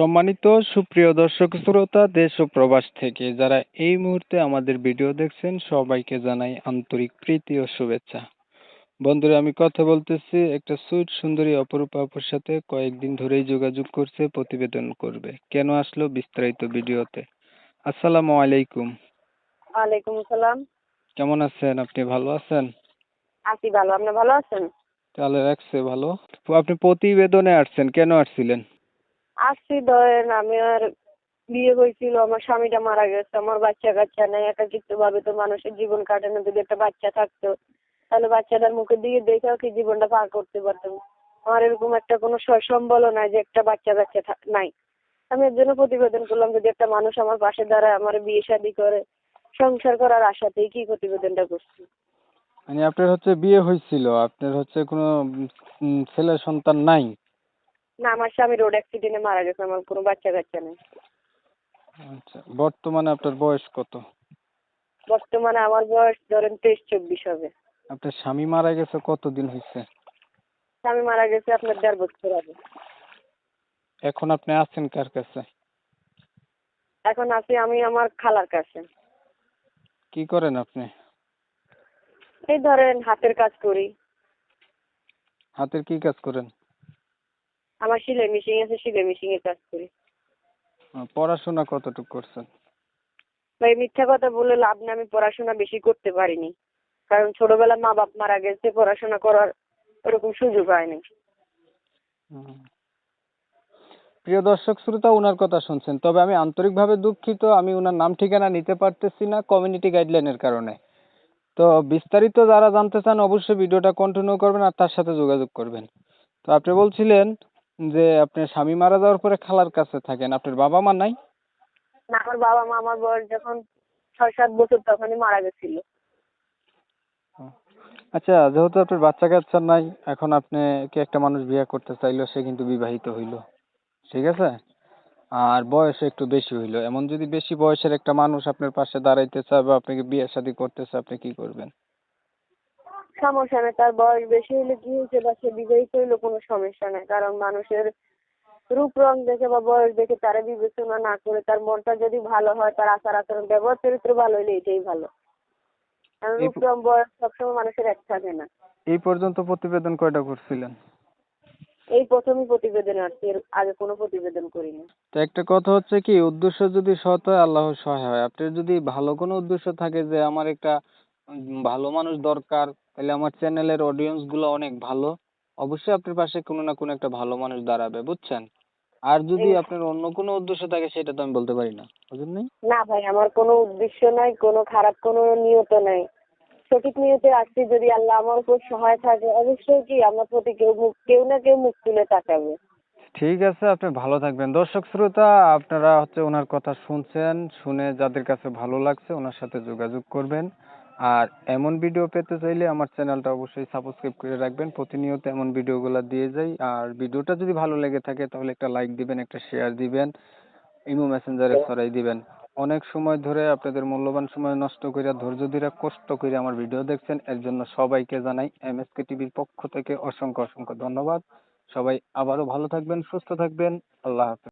সম্মানিত সুপ্রিয় দর্শক শ্রোতা দেশ ও প্রবাস থেকে যারা এই মুহূর্তে আমাদের ভিডিও দেখছেন সবাইকে জানাই আন্তরিক প্রীতি ও শুভেচ্ছা। বন্ধুরা আমি কথা বলতেছি একটা সুইট সুন্দরী অপরূপা আপুর সাথে। কয়েকদিন ধরেই যোগাযোগ করছে প্রতিবেদন করবে। কেন আসলো বিস্তারিত ভিডিওতে? আসসালামু আলাইকুম। ওয়ালাইকুম আসসালাম। কেমন আছেন? আপনি ভালো আছেন? আছি ভালো। আপনি ভালো আছেন? তাহলে রাখছে ভালো। আপনি প্রতিবেদনে আসছেন কেন আসছিলেন? আসছি, ধরেন আমি আর বিয়ে হয়েছিল আমার স্বামীটা মারা গেছে, আমার বাচ্চা কাচ্চা নেই একাকিত্ব ভাবে তো মানুষের জীবন কাটানো, যদি একটা বাচ্চা থাকতো, তাহলে বাচ্চাটার মুখের দিকে দেখেও কি জীবনটা পার করতে পারতাম? আমার এরকম একটা কোনো সয় সম্বলও নাই যে একটা বাচ্চা কাচ্চা নাই। আমি এর জন্য প্রতিবেদন করলাম, যদি একটা মানুষ আমার পাশে দাঁড়ায়, আমার বিয়ে শাদী করে, সংসার করার আশাতেই কি প্রতিবেদনটা করছি? মানে আপনার হচ্ছে বিয়ে হয়েছিল, আপনার হচ্ছে কোনো ছেলে সন্তান নাই। না আমার স্বামী রোড অ্যাক্সিডেন্টে মারা গেছে আমার কোনো বাচ্চা কাচ্চা নেই। আচ্ছা বর্তমানে আপনার বয়স কত? বর্তমানে আমার বয়স ধরেন তেইশ চব্বিশ হবে। আপনার স্বামী মারা গেছে কতদিন হয়েছে স্বামী মারা গেছে আপনার দেড় বছর আগে। এখন আপনি আছেন কার কাছে? এখন আছি আমি আমার খালার কাছে। কি করেন আপনি? এই ধরেন হাতের কাজ করি। হাতের কি কাজ করেন? আমার সেলাই মেশিন আছে সেলাই মেশিনের কাজ করি। পড়াশোনা কতটুকু করছেন? ভাই মিথ্যা কথা বলে লাভ নেই আমি পড়াশোনা বেশি করতে পারিনি। কারণ ছোটবেলা মা বাপ মারা গেছে পড়াশোনা করার ওরকম সুযোগ হয়নি। প্রিয় দর্শক শ্রোতা ওনার কথা শুনছেন। তবে আমি আন্তরিকভাবে দুঃখিত আমি ওনার নাম ঠিকানা নিতে পারতেছি না কমিউনিটি গাইডলাইনের কারণে। তো বিস্তারিত যারা জানতে চান অবশ্যই ভিডিওটা কন্টিনিউ করবেন আর তার সাথে যোগাযোগ করবেন। তো আপনি বলছিলেন যে আপনার স্বামী মারা যাওয়ার পরে খালার কাছে থাকেন আপনার বাবা মা নাই? না আমার বাবা মা আমার বয়স যখন ছয় সাত বছর তখনই মারা গেছিল। আচ্ছা যেহেতু আপনার বাচ্চা কাচ্চা নাই এখন আপনি কি একটা মানুষ বিয়ে করতে চাইলো সে কিন্তু বিবাহিত হইল। ঠিক আছে? আর বয়স একটু বেশি হইল। এমন যদি বেশি বয়সের একটা মানুষ আপনার পাশে দাঁড়াইতে চায় বা আপনাকে বিয়ে শাদী করতে চায় আপনি কি করবেন? সমস্যা নেই তার বয়স বেশি হলে কি হয়েছে বা সে বিবাহিত হইলে কোনো সমস্যা নেই। কারণ মানুষের রূপ রং দেখে বা বয়স দেখে তারা বিবেচনা না করে তার মনটা যদি ভালো হয় তার আচার আচরণ ব্যবহার চরিত্র ভালো হলে এটাই ভালো। কারণ রূপ রং বয়স সবসময় মানুষের এক থাকে না। এই পর্যন্ত প্রতিবেদন কয়টা করছিলেন? এই প্রথমই প্রতিবেদন আসছে এর আগে কোনো প্রতিবেদন করিনি। তো একটা কথা হচ্ছে কি উদ্দেশ্য যদি সৎ হয় আল্লাহ সহায় হয়। আপনার যদি ভালো কোনো উদ্দেশ্য থাকে যে আমার একটা ভালো মানুষ দরকার তাহলে আমার চ্যানেলের অডিয়েন্সগুলো অনেক ভালো। অবশ্যই আপনার পাশে কোনো না কোনো একটা ভালো মানুষ দাঁড়াবে বুঝছেন? আর যদি আপনার অন্য কোনো উদ্দেশ্য থাকে সেটা তো আমি বলতে পারি না বুঝলেন না ভাই আমার কোনো উদ্দেশ্য নাই কোনো খারাপ কোনো নিয়ত নাই। সঠিক নিয়তে আসছি যদি আল্লাহ আমার উপর সহায় থাকে অবশ্যই কি আমার প্রতি কেউ মুখ কেউ না কেউ মুখ তুলে তাকাবে। ঠিক আছে আপনি ভালো থাকবেন। দর্শক শ্রোতা আপনারা হচ্ছে ওনার কথা শুনছেন শুনে যাদের কাছে ভালো লাগছে ওনার সাথে যোগাযোগ করবেন। আর এমন ভিডিও পেতে চাইলে আমার চ্যানেলটা অবশ্যই সাবস্ক্রাইব করে রাখবেন। প্রতিনিয়ত এমন ভিডিওগুলো দিয়ে যাই। আর ভিডিওটা যদি ভালো লেগে থাকে, তাহলে একটা লাইক দিবেন, একটা শেয়ার দিবেন, ইমো মেসেঞ্জারে ছড়াই দিবেন। অনেক সময় ধরে আপনাদের মূল্যবান সময় নষ্ট করে ধৈর্য ধরে কষ্ট করে আমার ভিডিও দেখছেন। এর জন্য সবাইকে জানাই এমএসকে টিভির পক্ষ থেকে অসংখ্য অসংখ্য ধন্যবাদ। সবাই আবারও ভালো থাকবেন, সুস্থ থাকবেন। আল্লাহ হাফেজ।